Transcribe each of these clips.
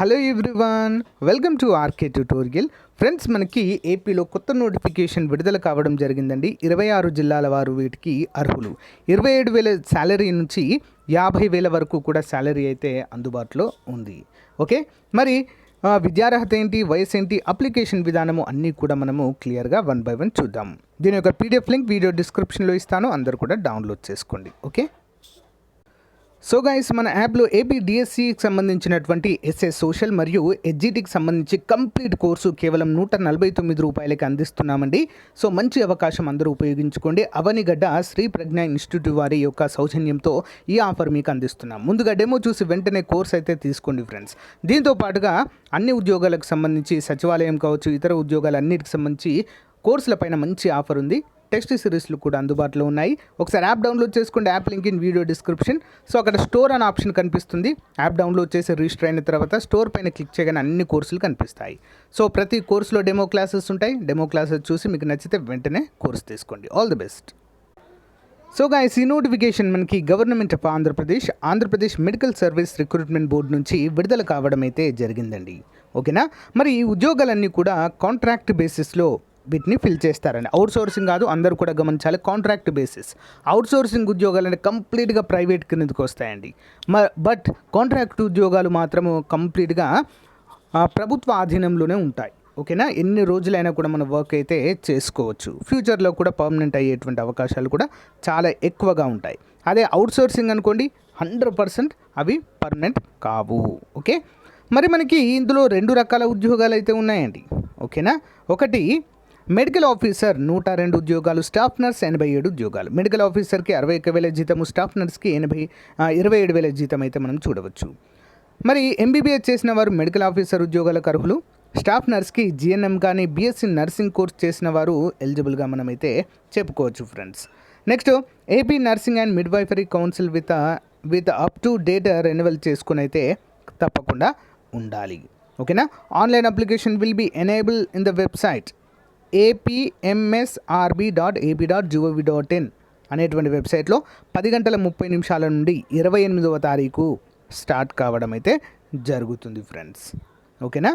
Hello everyone welcome to RK tutorial. Friends మనకి ఏపీలో కొత్త నోటిఫికేషన్ విడుదల కావడం జరిగిందండి. ఇరవై ఆరు జిల్లాల వారు వీటికి అర్హులు. ఇరవై ఏడు వేల శాలరీ నుంచి యాభై వేల వరకు కూడా శాలరీ అయితే అందుబాటులో ఉంది. ఓకే? మరి విద్యార్హత ఏంటి వయసు ఏంటి అప్లికేషన్ విధానము అన్నీ కూడా మనము క్లియర్గా వన్ బై వన్ చూద్దాం. దీని యొక్క పీడిఎఫ్ లింక్ వీడియో డిస్క్రిప్షన్లో ఇస్తాను. అందరు కూడా డౌన్లోడ్ చేసుకోండి. ఓకే? సో గైస్ మన యాప్లో ఏపీ డిఎస్సికి సంబంధించినటువంటి ఎస్ఏ సోషల్ మరియు ఎస్జిటికి సంబంధించి కంప్లీట్ కోర్సు కేవలం నూట నలభై తొమ్మిది రూపాయలకి అందిస్తున్నామండి. సో మంచి అవకాశం అందరూ ఉపయోగించుకోండి. అవనిగడ్డ శ్రీ ప్రజ్ఞ ఇన్స్టిట్యూట్ వారి యొక్క సౌజన్యంతో ఈ ఆఫర్ మీకు అందిస్తున్నాం. ముందుగా డెమో చూసి వెంటనే కోర్స్ అయితే తీసుకోండి ఫ్రెండ్స్ దీంతో పాటుగా అన్ని ఉద్యోగాలకు సంబంధించి సచివాలయం కావచ్చు ఇతర ఉద్యోగాలన్నిటికి సంబంధించి కోర్సులపైన మంచి ఆఫర్ ఉంది. టెక్స్ట్ సిరీస్లు కూడా అందుబాటులో ఉన్నాయి. ఒకసారి యాప్ డౌన్లోడ్ చేసుకోండి. App link in video description. So అక్కడ స్టోర్ అనే ఆప్షన్ కనిపిస్తుంది. యాప్ డౌన్లోడ్ చేసి రిజిస్టర్ అయిన తర్వాత స్టోర్ పైన క్లిక్ చేయగానే అన్ని కోర్సులు కనిపిస్తాయి. సో ప్రతి కోర్సులో డెమో క్లాసెస్ ఉంటాయి. డెమో క్లాసెస్ చూసి మీకు నచ్చితే వెంటనే కోర్స్ తీసుకోండి. All the best so guys ఈ నోటిఫికేషన్ మనకి government of Andhra Pradesh Andhra Pradesh medical service recruitment board నుంచి విడుదల కావడం అయితే జరిగిందండి. ఓకేనా? మరి ఈ ఉద్యోగాలన్నీ కూడా కాంట్రాక్ట్ బేసిస్లో వీటిని ఫిల్ చేస్తారండి. అవుట్ సోర్సింగ్ కాదు అందరూ కూడా గమనించాలి కాంట్రాక్ట్ బేసిస్ అవుట్ సోర్సింగ్ ఉద్యోగాలు అంటే కంప్లీట్గా ప్రైవేట్ కిందకి వస్తాయండి. మ బట్ కాంట్రాక్ట్ ఉద్యోగాలు మాత్రము కంప్లీట్గా ప్రభుత్వ ఆధీనంలోనే ఉంటాయి. ఓకేనా? ఎన్ని రోజులైనా కూడా మన వర్క్ అయితే చేసుకోవచ్చు. ఫ్యూచర్లో కూడా పర్మనెంట్ అయ్యేటువంటి అవకాశాలు కూడా చాలా ఎక్కువగా ఉంటాయి. అదే అవుట్ సోర్సింగ్ అనుకోండి హండ్రెడ్ పర్సెంట్ అవి పర్మనెంట్ కావు. ఓకే? మరి మనకి ఇందులో రెండు రకాల ఉద్యోగాలు అయితే ఉన్నాయండి. ఓకేనా? ఒకటి మెడికల్ ఆఫీసర్ నూట రెండు ఉద్యోగాలు స్టాఫ్ నర్స్ ఎనభై ఏడు ఉద్యోగాలు. మెడికల్ ఆఫీసర్కి అరవై ఒక్క వేల జీతము స్టాఫ్ నర్స్కి ఎనభై ఇరవై ఏడు వేల జీతం అయితే మనం చూడవచ్చు. మరి ఎంబీబీఎస్ చేసిన వారు మెడికల్ ఆఫీసర్ ఉద్యోగాలకు అర్హులు? స్టాఫ్ నర్స్కి జిఎన్ఎం కానీ బీఎస్సీ నర్సింగ్ కోర్స్ చేసిన వారు ఎలిజిబుల్గా మనమైతే చెప్పుకోవచ్చు friends. Next AP nursing and midwifery council with with up to date renewal చేసుకుని అయితే తప్పకుండా ఉండాలి. ఓకేనా? Online application will be enable in the website. APMSRB dot AP dot gov dot in అనేటువంటి వెబ్సైట్లో పది గంటల ముప్పై నిమిషాల నుండి ఇరవై ఎనిమిదవ తారీఖు స్టార్ట్ కావడం అయితే జరుగుతుంది ఫ్రెండ్స్. ఓకేనా?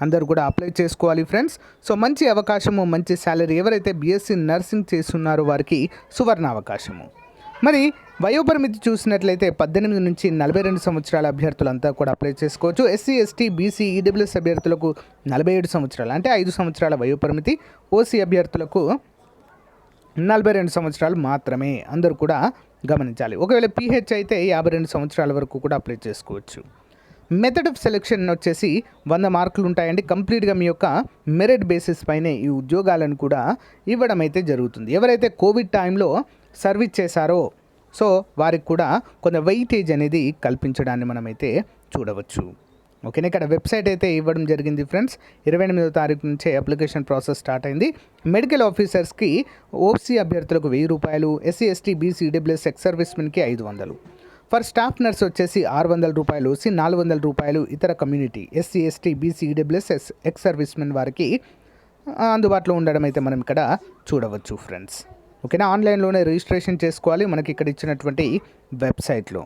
అందరూ కూడా అప్లై చేసుకోవాలి ఫ్రెండ్స్. సో మంచి అవకాశము మంచి శాలరీ ఎవరైతే బీఎస్సీ నర్సింగ్ చేస్తున్నారో వారికి సువర్ణ అవకాశము మరి వయోపరిమితి చూసినట్లయితే పద్దెనిమిది నుంచి నలభై రెండు సంవత్సరాల అభ్యర్థులంతా కూడా అప్లై చేసుకోవచ్చు. ఎస్సీ ఎస్టీ బీసీ ఈడబ్ల్యూఎస్ అభ్యర్థులకు నలభై ఏడు సంవత్సరాలు అంటే ఐదు సంవత్సరాల వయోపరిమితి. ఓసీ అభ్యర్థులకు నలభై రెండు సంవత్సరాలు మాత్రమే అందరూ కూడా గమనించాలి. ఒకవేళ పీహెచ్ అయితే యాభై రెండు సంవత్సరాల వరకు కూడా అప్లై చేసుకోవచ్చు. మెథడ్ ఆఫ్ సెలెక్షన్ వచ్చేసి వంద మార్కులు ఉంటాయండి. కంప్లీట్గా మీ యొక్క మెరిట్ బేసిస్ పైనే ఈ ఉద్యోగాలను కూడా ఇవ్వడం అయితే జరుగుతుంది. ఎవరైతే కోవిడ్ టైంలో సర్వీస్ చేశారో. సో వారికి కూడా కొంత వెయిటేజ్ అనేది కల్పించడాన్ని మనమైతే చూడవచ్చు. ఓకేనా? ఇక్కడ వెబ్సైట్ అయితే ఇవ్వడం జరిగింది ఫ్రెండ్స్. ఇరవై ఎనిమిదో తారీఖు నుంచే అప్లికేషన్ ప్రాసెస్ స్టార్ట్ అయింది. మెడికల్ ఆఫీసర్స్కి ఓసీ అభ్యర్థులకు వెయ్యి రూపాయలు SC ST BC EWS ex సర్వీస్మెన్కి ఐదు వందలు. ఫర్ స్టాఫ్ నర్స్ వచ్చేసి ఆరు వందల రూపాయలు ఓసీ నాలుగు వందల రూపాయలు ఇతర community SC ST BC EWS S ex servicemen వారికి అందుబాటులో ఉండడం అయితే మనం ఇక్కడ చూడవచ్చు ఫ్రెండ్స్. ఓకేనా? ఆన్లైన్లోనే రిజిస్ట్రేషన్ చేసుకోవాలి. మనకి ఇక్కడ ఇచ్చినటువంటి వెబ్సైట్లో.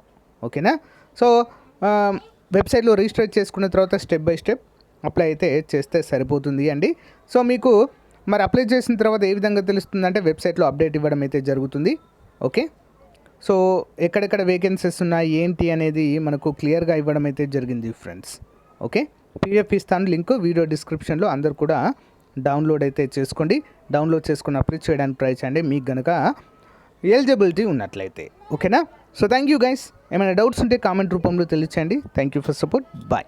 ఓకేనా? సో వెబ్సైట్లో రిజిస్టర్ చేసుకున్న తర్వాత స్టెప్ బై స్టెప్ అప్లై అయితే చేస్తే సరిపోతుంది అండి. సో మీకు మరి అప్లై చేసిన తర్వాత ఏ విధంగా తెలుస్తుందంటే వెబ్సైట్లో అప్డేట్ ఇవ్వడం అయితే జరుగుతుంది. ఓకే? సో ఎక్కడెక్కడ వేకెన్సీస్ ఉన్నాయి? ఏంటి అనేది మనకు క్లియర్గా ఇవ్వడం అయితే జరిగింది ఫ్రెండ్స్. ఓకే? పీఎఫ్ ఇస్తాను లింక్ వీడియో డిస్క్రిప్షన్లో అందరు కూడా డౌన్లోడ్ అయితే చేసుకోండి. డౌన్లోడ్ చేసుకుని అప్లై చేయడానికి ట్రై చేయండి. మీకు కనుక ఎలిజిబిలిటీ ఉన్నట్లయితే. ఓకేనా? So thank you guys. ఏమైనా డౌట్స్ ఉంటే కామెంట్ రూపంలో తెలియచేయండి. Thank you for support. Bye.